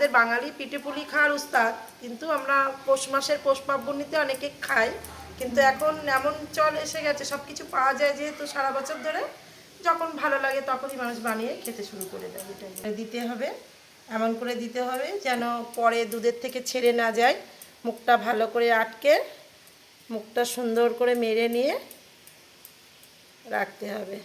আমাদের বাঙালি পিঠে পুলি খাওয়ার উস্তাদ কিন্তু আমরা পৌষ মাসের পৌষ পার্বণীতে অনেকে খাই কিন্তু এখন এমন চল এসে গেছে সব কিছু পাওয়া যায় যেহেতু সারা বছর ধরে যখন ভালো লাগে তখনই মানুষ বানিয়ে খেতে শুরু করে দেয় এটা দিতে হবে এমন করে দিতে হবে যেন পরে দুধের থেকে ছেড়ে না যায় মুখটা ভালো করে আটকে মুখটা সুন্দর করে মেরে নিয়ে রাখতে হবে।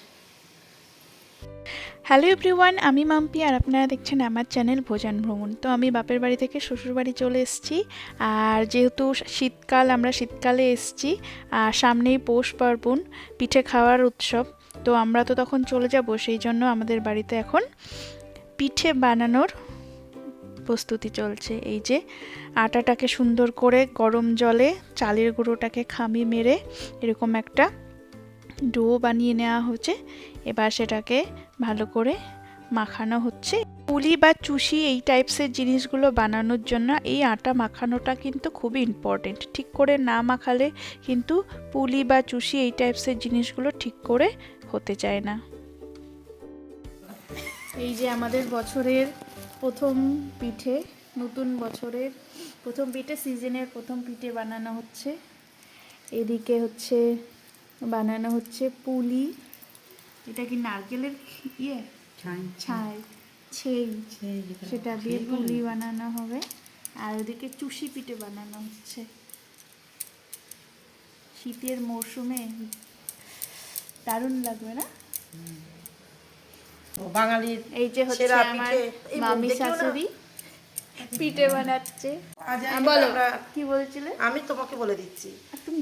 হ্যালো এভরিওয়ান আমি মাম্পি আর আপনারা দেখছেন আমার চ্যানেল ভোজন ভ্রমণ। তো আমি বাপের বাড়ি থেকে শ্বশুর বাড়ি চলে এসেছি। আর যেহেতু শীতকাল, আমরা শীতকালে এসেছি, আর সামনেই পৌষ পার্বণ, পিঠে খাওয়ার উৎসব। তো আমরা তো তখন চলে যাব, সেই জন্য আমাদের বাড়িতে এখন পিঠে বানানোর প্রস্তুতি চলছে। এই যে আটাটাকে সুন্দর করে গরম জলে চালের গুঁড়োটাকে খামি মেরে এরকম একটা ডো বানিয়ে নেওয়া হচ্ছে। এবার সেটাকে ভালো করে মাখানো হচ্ছে। পুলি বা চুষি এই টাইপসের জিনিসগুলো বানানোর জন্য এই আটা মাখানোটা কিন্তু খুবই ইম্পর্টেন্ট ঠিক করে না মাখালে কিন্তু পুলি বা চুষি এই টাইপসের জিনিসগুলো ঠিক করে হতে চায় না। এই যে আমাদের বছরের প্রথম পিঠে, নতুন বছরের প্রথম পিঠে সিজনের প্রথম পিঠে বানানো হচ্ছে। এদিকে হচ্ছে বানানো হচ্ছে পুলি। এটা কি নারকেলের ইয়ে? ছাই। ছেই। সেটা দিয়ে পুলি বানানো হবে। আর ওদিকে চুষি পিঠে বানানো হচ্ছে। শীতের মরশুমে। দারুণ লাগবে না? বাঙালির এই যে হচ্ছে আমার পিঠে। মামি শাশুড়ি পিঠে বানাচ্ছে। বলো। কি বলছিলে? আমি তোমাকে বলে দিচ্ছি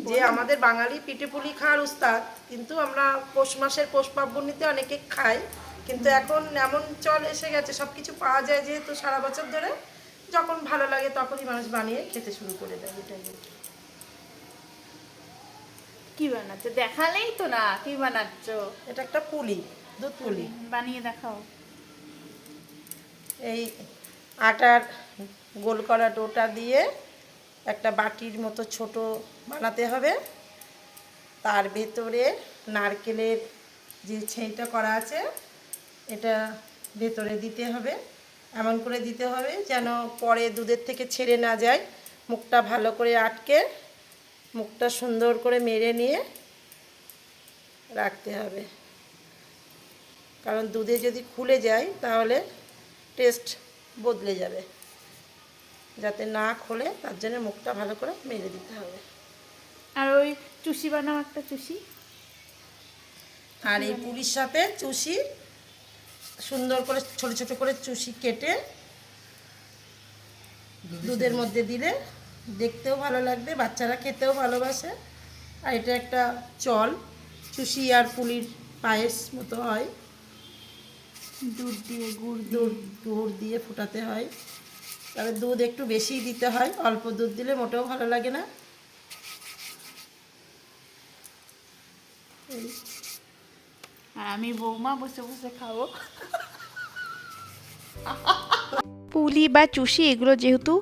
যে আমাদের বাঙালি পিঠে পুলি খাওয়ার উস্তাদ কিন্তু আমরা পৌষ মাসের পৌষ পার্বণীতে অনেকে খাই কিন্তু এখন এমন চল এসে গেছে সব কিছু পাওয়া যায় যেহেতু সারা বছর ধরে যখন ভালো লাগে তখনই মানুষ বানিয়ে খেতে শুরু করে দেয় এটাই কি বানাচ্ছ? দেখালেই তো না কি বানাচ্ছ? এটা একটা পুলি দুধ পুলি। বানিয়ে দেখাও। এই আটার গোল করা ডোটা দিয়ে একটা বাটির মতো ছোট বানাতে হবে। তার ভেতরে নারকেলের যে ছেঁটা করা আছে, এটা ভেতরে দিতে হবে। এমন করে দিতে হবে যেন পরে দুধের থেকে ছেড়ে না যায়। মুখটা ভালো করে আটকে মুখটা সুন্দর করে মেরে নিয়ে রাখতে হবে। কারণ দুধে যদি খুলে যায় তাহলে টেস্ট বদলে যাবে। যাতে না খোলে তার জন্য মুখটা ভালো করে মেরে দিতে হবে। আর ওই চুষি বানাও একটা চুষি। আর এই পুরির সাথে চুষি সুন্দর করে ছোট ছোট করে চুষি কেটে দুধের মধ্যে দিলে দেখতেও ভালো লাগবে বাচ্চারা খেতেও ভালোবাসে। আর এটা একটা চল চুষি আর পুলির পায়েস মতো হয়। দুধ দিয়ে গুড় দুধ গুড় দিয়ে ফোটাতে হয়। তবে দুধ একটু বেশি দিতে হয়, অল্প দুধ দিলে মোটেও ভালো লাগে না। আমি বৌমা বসে বসে খাব। পুলি বা চুষি, এগুলো যেহেতু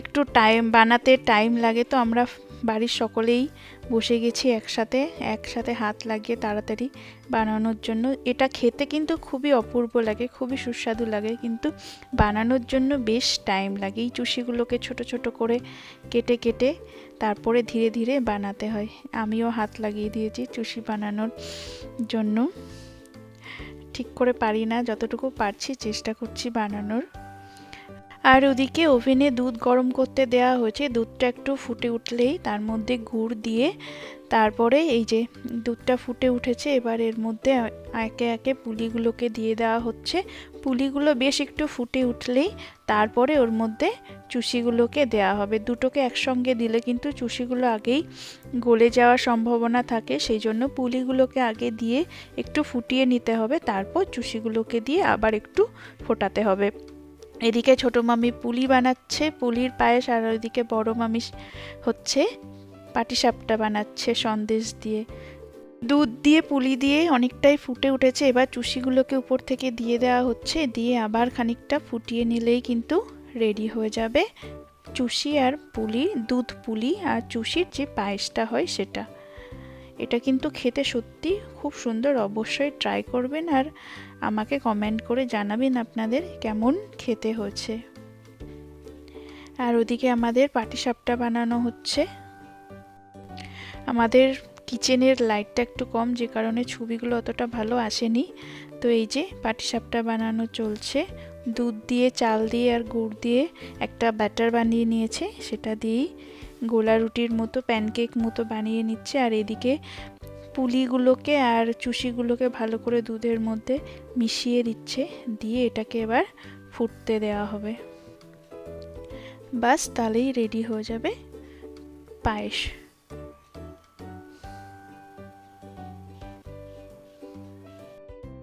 একটু টাইম বানাতে টাইম লাগে, তো আমরা বাড়ির সকলেই বসে গেছি একসাথে একসাথে হাত লাগিয়ে তাড়াতাড়ি বানানোর জন্য। এটা খেতে কিন্তু খুবই অপূর্ব লাগে, খুবই সুস্বাদু লাগে, কিন্তু বানানোর জন্য বেশ টাইম লাগে। এই চুষিগুলোকে ছোট ছোট করে কেটে কেটে তারপরে ধীরে ধীরে বানাতে হয়। আমিও হাত লাগিয়ে দিয়েছি চুষি বানানোর জন্য। ঠিক করে পারি না, যতটুকু পারছি চেষ্টা করছি বানানোর। আর ওদিকে ওভেনে দুধ গরম করতে দেওয়া হয়েছে। দুধটা একটু ফুটে উঠলেই তার মধ্যে গুড় দিয়ে তারপরে এই যে দুধটা ফুটে উঠেছে, এবার এর মধ্যে একে একে পুলিগুলোকে দিয়ে দেওয়া হচ্ছে। পুলিগুলো বেশ একটু ফুটে উঠলেই তারপরে ওর মধ্যে চুষিগুলোকে দেওয়া হবে। দুটোকে একসঙ্গে দিলে কিন্তু চুষিগুলো আগেই গলে যাওয়ার সম্ভাবনা থাকে সেই জন্য পুলিগুলোকে আগে দিয়ে একটু ফুটিয়ে নিতে হবে, তারপর চুষিগুলোকে দিয়ে আবার একটু ফোটাতে হবে। এদিকে ছোট মামি পুলি বানাচ্ছে, পুলির পায়েস, আর ওইদিকে বড় মামি হচ্ছে পাটিসাপটা বানাচ্ছে সন্দেশ দিয়ে। দুধ দিয়ে, পুলি দিয়ে অনেকটাই ফুটে উঠেছে। এবার চুষিগুলোকে উপর থেকে দিয়ে দেওয়া হচ্ছে। দিয়ে আবার খানিকটা ফুটিয়ে নিলেই কিন্তু রেডি হয়ে যাবে চুষি আর পুলি, দুধ পুলি আর চুষির যে পায়েসটা হয় সেটা। এটা কিন্তু খেতে সত্যি খুব সুন্দর, অবশ্যই ট্রাই করবেন আর আমাকে কমেন্ট করে জানাবেন আপনাদের কেমন খেতে হয়েছে। আর ওদিকে আমাদের পাটিসাপটা বানানো হচ্ছে। আমাদের কিচেনের লাইটটা একটু কম, যে কারণে ছবিগুলো অতটা ভালো আসেনি। তো এই যে পাটিসাপটা বানানো চলছে, দুধ দিয়ে, চাল দিয়ে আর গুড় দিয়ে একটা ব্যাটার বানিয়ে নিয়েছে, সেটা দিয়েই গোলা রুটির মতো প্যানকেক মতো বানিয়ে নিচ্ছে। আর এদিকে পুলিগুলোকে আর চুষিগুলোকে ভালো করে দুধের মধ্যে মিশিয়ে দিচ্ছে। দিয়ে এটাকে এবার ফুটতে দেওয়া হবে। বাস, তাহলেই রেডি হয়ে যাবে পায়েস।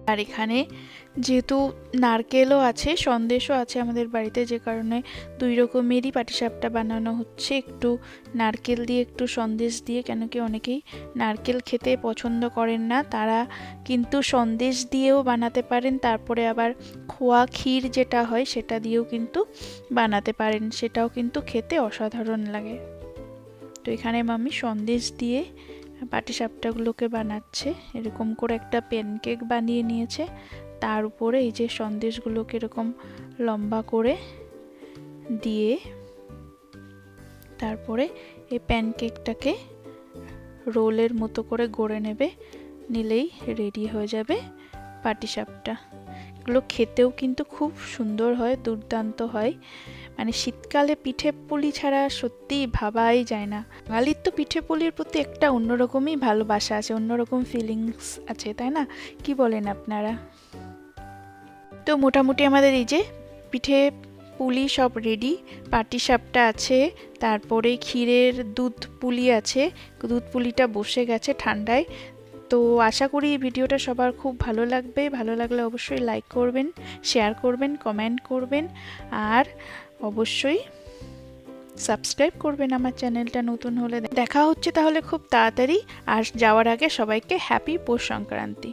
আর এখানে যেহেতু নারকেলও আছে, সন্দেশও আছে আমাদের বাড়িতে, যে কারণে দুই রকমেরই পাটিসাপটা বানানো হচ্ছে। একটু নারকেল দিয়ে, একটু সন্দেশ দিয়ে, কেন কি অনেকেই নারকেল খেতে পছন্দ করেন না। তারা কিন্তু সন্দেশ দিয়েও বানাতে পারেন, তারপরে আবার খোয়া ক্ষীর যেটা হয় সেটা দিয়েও কিন্তু বানাতে পারেন। সেটাও কিন্তু খেতে অসাধারণ লাগে। তো এখানে মামি সন্দেশ দিয়ে পাটিসাপটাগুলোকে বানাচ্ছে। এরকম করে একটা প্যানকেক বানিয়ে নিয়েছে। তার উপরে এই যে সন্দেশগুলোকে এরকম লম্বা করে দিয়ে তারপরে এই প্যানকেকটাকে রোলের মতো করে গড়ে নেবে। নিলেই রেডি হয়ে যাবে পাটিসাপটা এগুলো খেতেও কিন্তু খুব সুন্দর হয়, দুর্দান্ত হয়। মানে শীতকালে পিঠে পুলি ছাড়া সত্যিই ভাবাই যায় না। বাঙালির তো পিঠে পুলির প্রতি একটা অন্যরকমই ভালোবাসা আছে, অন্যরকম ফিলিংস আছে, তাই না? কি বলেন আপনারা? তো মোটামুটি আমাদের এই যে পিঠে পুলি সব রেডি পাটিসাপটা আছে, তারপরে ক্ষীরের দুধ পুলি আছে, দুধ পুলিটা বসে গেছে ঠান্ডায়। তো আশা করি ভিডিওটা সবার খুব ভালো লাগবে। ভালো লাগলে অবশ্যই লাইক করবেন শেয়ার করবেন কমেন্ট করবেন। আর অবশ্যই সাবস্ক্রাইব করবেন আমার চ্যানেলটা নতুন হলে। দেখা হচ্ছে তাহলে খুব তাড়াতাড়ি। আর যাওয়ার আগে সবাইকে হ্যাপি পৌষ সংক্রান্তি।